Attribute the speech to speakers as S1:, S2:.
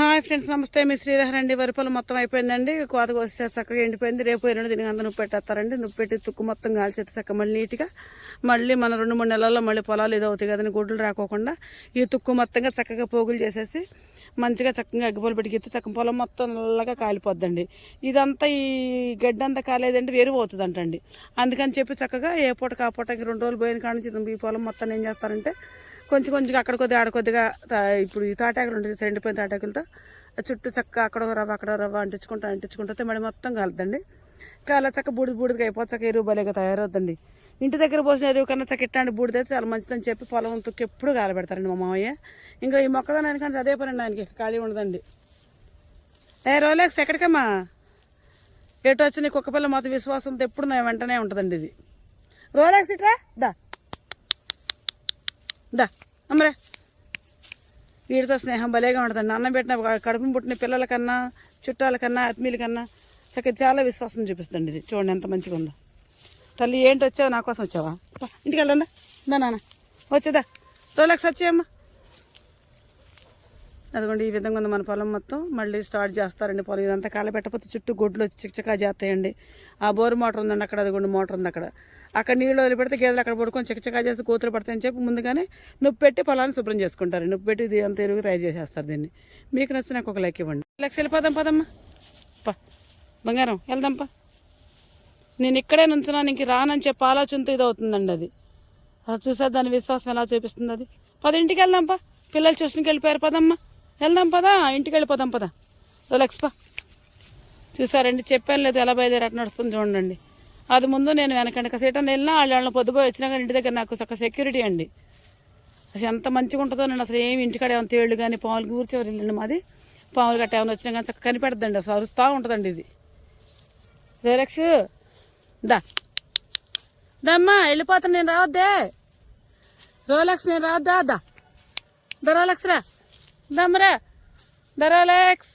S1: Hi friends నమస్తే. మీ శ్రీరహరండి వరి పొలం మొత్తం అయిపోయిందండి. కోత కోస్తే చక్కగా ఎండిపోయింది. రేపు రెండు దీనికి అంతా నువ్వు పెట్టేస్తారండి. నువ్వు పెట్టి తుక్కు మొత్తం కాల్చేస్తే చక్క మళ్ళీ నీట్గా మళ్ళీ మన రెండు మూడు నెలల్లో మళ్ళీ పొలాలు ఇది అవుతాయి కదండి. గుడ్లు రాకోకుండా ఈ తుక్కు మొత్తంగా చక్కగా పోగులు చేసేసి మంచిగా చక్కగా అగ్గిపోలు పెట్టుకెత్తి చక్క పొలం మొత్తం నల్లగా కాలిపోద్దండి. ఇదంతా ఈ గడ్డి అంతా కాలేదంటే వేరువు అవుతుంది అంటండి అందుకని చెప్పి చక్కగా ఏ పూట కా రెండు రోజులు పోయిన కాడ నుంచి ఈ పొలం మొత్తం ఏం చేస్తారంటే కొంచెం కొంచెం అక్కడ కొద్దిగా ఆడ కొద్దిగా ఇప్పుడు ఈ తాటాకులు ఉంటుంది ఎండిపోయిన తాటాకులతో చుట్టూ చక్క అక్కడ రవ్వ అక్కడ రవ్వ అంటించుకుంటా అంటించుకుంటే మళ్ళీ మొత్తం కలదండి కాల చక్క బూడిద బూడిదగా అయిపోతే చక్క ఎరువు బలేగా తయారవుద్దండి. ఇంటి దగ్గర పోసిన ఎరువు కన్నా చక్క ఇట్లాంటి బూడిద అయితే చాలా మంచిదని చెప్పి పొలం తొక్కి ఎప్పుడు కాలబెడతారండి మా మామయ్య. ఇంకా ఈ మొక్కదానానికి కానీ అదే పని ఆయనకి ఖాళీ ఉండదండి. ఏ రోలాక్స్ ఎక్కడికమ్మా? ఎటు వచ్చి నీ కుక్కపిల్ల మొత్తం విశ్వాసంతో ఎప్పుడు నా వెంటనే ఉంటుందండి ఇది. రోలాక్స్ ఇట్రా దా. దా. అమ్మరే వీడితో స్నేహం భలేగా ఉంటుందండి అన్నం. పెట్టిన కడుపును పుట్టిన పిల్లల కన్నా చుట్టాల కన్నా ఆత్మీయుల కన్నా చక్కగా చాలా విశ్వాసం చూపిస్తుంది ఇది. చూడండి ఎంత మంచిగా ఉందో. తల్లి ఏంటి వచ్చావు? నా కోసం వచ్చావా? ఇంటికి వెళ్ళందా నా నాన్న. వచ్చేదా? తోలకి సచ్చేయమ్మా అదిగోండి ఈ విధంగా ఉంది మన పొలం మొత్తం. మళ్ళీ స్టార్ట్ చేస్తారండి పొలం. ఇదంతా కాలబెట్టకపోతే చుట్టూ గొడ్లు వచ్చి చిక్కచకా చేస్తాయండి. ఆ బోరు మోటార్ ఉందండి అక్కడ అదిగోండి మోటార్ ఉంది అక్కడ. అక్కడ నీళ్ళు వదిలిపెడితే గేదెలు అక్కడ పడుకొని చిక్కచకా చేసి కూతురు పడతాయని చెప్పి ముందుగానే నువ్వు పెట్టి పొలాన్ని శుభ్రం చేసుకుంటారు. నువ్వు పెట్టి ఇది అంత ఎరుగు తయారు చేసేస్తారు దీన్ని. మీకు నచ్చి నాకు ఒక లెక్క ఇవ్వండి. లెక్స్ వెళ్ళిపోదాం పదమ్మా. పా. బంగారం వెళ్దాంపా నేను ఇక్కడే నుంచున్నా ఇంక రానని చెప్పి ఆలోచనతో ఇది అవుతుందండి అది. అది చూసారు దాని విశ్వాసం ఎలా చూపిస్తుంది అది. పదింటికి ఇంటికి పిల్లలు ట్యూషన్కి వెళ్ళిపోయారు పదమ్మా. వెళ్దాం పదా ఇంటికి వెళ్ళిపోదాం పదా. రిలాక్స్ పా. చూసారండి చెప్పాను లేదు ఎలా బయలుదేరి అట్లా నడుస్తుంది చూడండి అది ముందు నేను వెనకండి. సీటన్ వెళ్ళినా వాళ్ళు వాళ్ళని పొద్దుపోయి వచ్చినా కానీ ఇంటి దగ్గర నాకు ఒక సెక్యూరిటీ అండి. అసలు ఎంత మంచిగా ఉంటుందో నేను అసలు ఏమి ఇంటికాడ ఏమైనా తేళ్ళు కానీ పాములు కూర్చోరు వెళ్ళండి మాది. పాములు గట్ట ఏమైనా వచ్చినా కానీ చక్క కనిపెడద్దండి అసలు అరుస్తూ ఉంటుందండి ఇది. రిలాక్స్. దా. దమ్మా వెళ్ళిపోతాను నేను రావద్దే. రోలెక్స్ నేను రావద్దా? దా. దా రోలెక్స్ రా. దమ్మరా ద రోలెక్స్